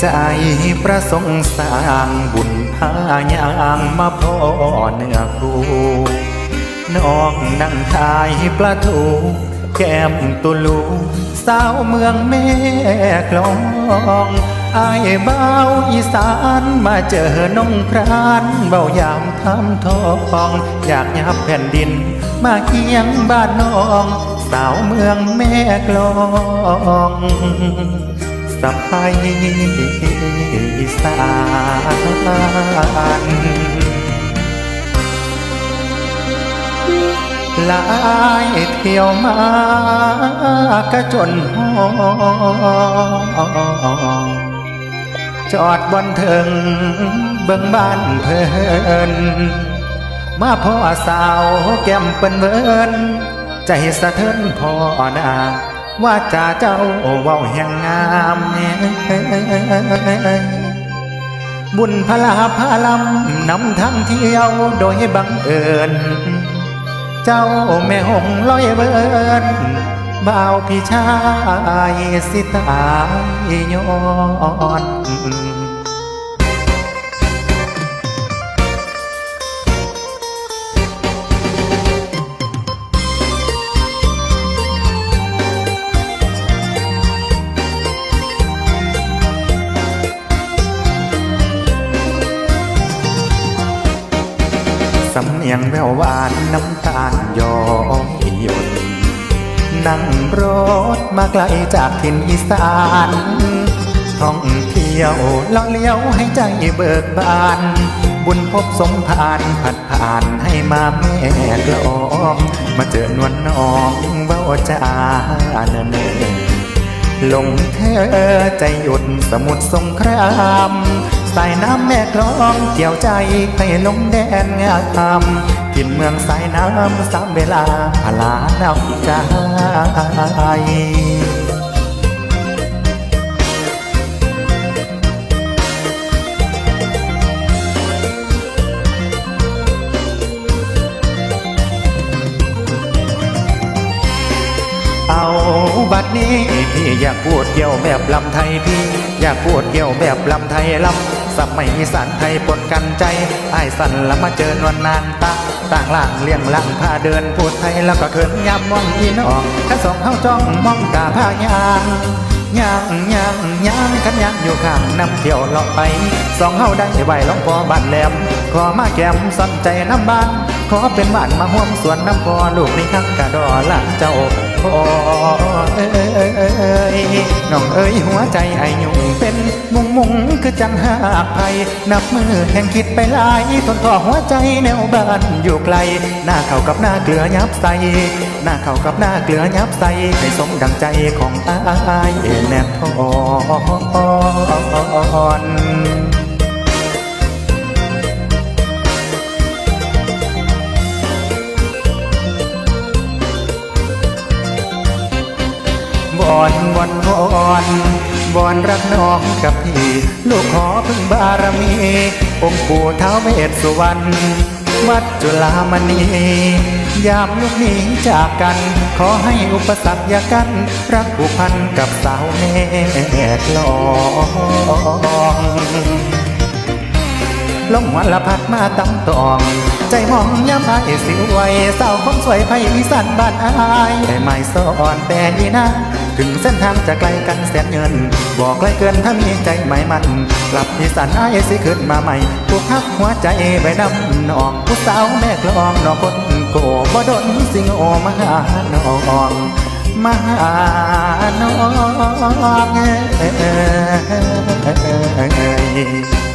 ใจประสงค์สร้างบุญพายางมาพ่อเนื้อครูน้องนั่งทายปลาทูแก้มตุลูสาวเมืองแม่กลองอายเบาอีสานมาเจอน้องพรานเบายามทำทองอยากยับแผ่นดิน มาเคียงบ้านน้อง สาวเมืองแม่กลอง สะพายอีสานหลายเที่ยวมากระจนห้องจอดบนเทิงเบิ่งบ้านเพิ่นมาพ่อสาวแก้มเปิ้นเวินใจสะเทินพ่อนา ว่าจ่าเจ้าเว้าแห่งงามบุญพลาพาลำนำทางเที่ยวโดยบังเอิญ เจ้าแม่หงลอยเบินบ่าวพี่ชายสิตายย้อน สำเนียงแววหวานน้ำตาลย้อยหยดนั่งรถมาไกลจากถิ่นอีสานท่องเที่ยวล่องเลี้ยวให้ใจเบิกบาน บุญพบสมผานผัดผ่านให้มาแม่กลอม มาเจอนวลน้องเบ้าจาเนเนลงเธอใจหยุดสมุทรสงคราม สายน้ำแม่กลองเกี่ยวใจให้ลงแดนงามถิ่นเมืองสายน้ำสามเวลาพลาน้ำใจเอาบัดนี้พี่อยากพูดเกี่ยวแบบลำไทยพี่ อยากพูดเกี่ยวแบบลำไทยลำ สมัยอีสานไทยปนกันใจไอ้ายสันละมาเจอนวลนานตาต่างล่างเลี้ยงหลังพาเดินพูดไทยแล้วก็เขินยามมองอีน้องถ้าสองเฮาจ้องมองตาพายางย่างย่างย่างขันย่างอยู่ข้างน้ำเที่ยวเลาะไปสองเฮาได้ไหวหลวงพอบ้านแหลมขอมาแก้มสนใจน้ำบ้านขอเป็นบ้านมาห่วมสวนน้ำพอลูกในี่ทั้งกระดอหลังเจ้าพ่อเอ้ยน้องเอ้ยหัวใจไอยุ่งเป็น มุงคือจังหากไผนับมือแห่งคิดไปหลายทนต่อหัวใจแนวบ้านอยู่ไกล หน้าเข้ากับหน้าเกลือยับใสหน้าเข้ากับหน้าเกลือยับใสให้สมดังใจของอายแนบทอนบอนบอนบอน บอนรักน้องกับพี่ ลูกขอพึ่งบารมี องค์ปู่ท้าเวสสุวรรณวัดจุฬามณียามลูกหนีจากกัน ขอให้อุปสรรคอย่ากัน รักผูกพันกับสาวแม่กลอง ลมวันละพัดมาตำตอง ใจมองย้ำไอ้สิวไวยสาวคนสวยไพอีสานบ้านอายได้ไม่สอนแต่ยีนะ ถึงเส้นทางจะไกลกันแสนเงิน บอกไกลเกินถ้ามีใจไม่มันกลับอีสานอายสิขึ้นมาใหม่ผูกพักหัวใจไว้นำนองผู้สาวแม่กลองน้องคนโกบ่ดนสิงโอมาหาน้องมาหานองเอ้ย